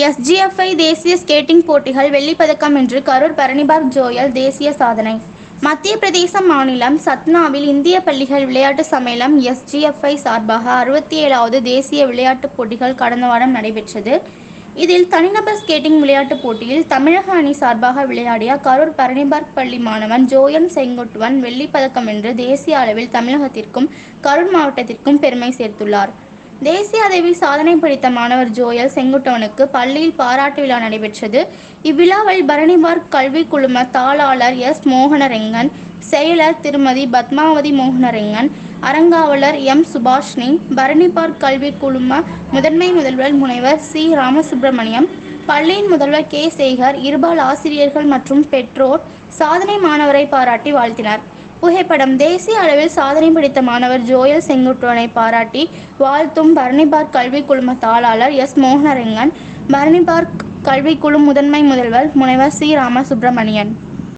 SGFI தேசிய skating போட்டிகள் வெள்ளிப்பதக்கம் என்று கரூர் பரணிபார்க் ஜோயல் தேசிய சாதனை. மத்திய பிரதேச மாநிலம் சத்னாவில் இந்திய பள்ளிகள் விளையாட்டு சம்மேளனம் எஸ்ஜிஎஃப்ஐ சார்பாக அறுபத்தி ஏழாவது தேசிய விளையாட்டுப் போட்டிகள் கடந்த வாரம் நடைபெற்றது. இதில் தனிநபர் ஸ்கேட்டிங் விளையாட்டுப் போட்டியில் தமிழக அணி சார்பாக விளையாடிய கரூர் பரணிபார்க் பள்ளி மாணவன் ஜோயம் செங்குட்டுவன் வெள்ளிப்பதக்கம் வென்று தேசிய அளவில் தமிழகத்திற்கும் கரூர் மாவட்டத்திற்கும் பெருமை சேர்த்துள்ளார். தேசிய அளவில் சாதனை படித்த மாணவர் ஜோயல் செங்குட்டோனுக்கு பள்ளியில் பாராட்டு விழா நடைபெற்றது. இவ்விழாவில் பரணிபார்க் கல்வி குழும தாளாளர் எஸ் மோகனரெங்கன் செயலர் திருமதி பத்மாவதி மோகனரெங்கன் அறங்காவலர் எம் சுபாஷ்னி பரணிபார்க் கல்வி குழும முதன்மை முதல்வர் முனைவர் சி ராமசுப்பிரமணியம் பள்ளியின் முதல்வர் கே சேகர் இருபால் ஆசிரியர்கள் மற்றும் பெற்றோர் சாதனை மாணவரை பாராட்டி வாழ்த்தினர். புகைப்படம் தேசிய அளவில் சாதனை படைத்த மாணவர் ஜோயல் செங்குட்டுவனை பாராட்டி வாழ்த்தும் பரணிபார்க் கல்வி குழும தாளாளர் எஸ் மோகனரெங்கன். பரணிபார்க் கல்விக்குழு முதன்மை முதல்வர் முனைவர் சி. ராமசுப்பிரமணியன்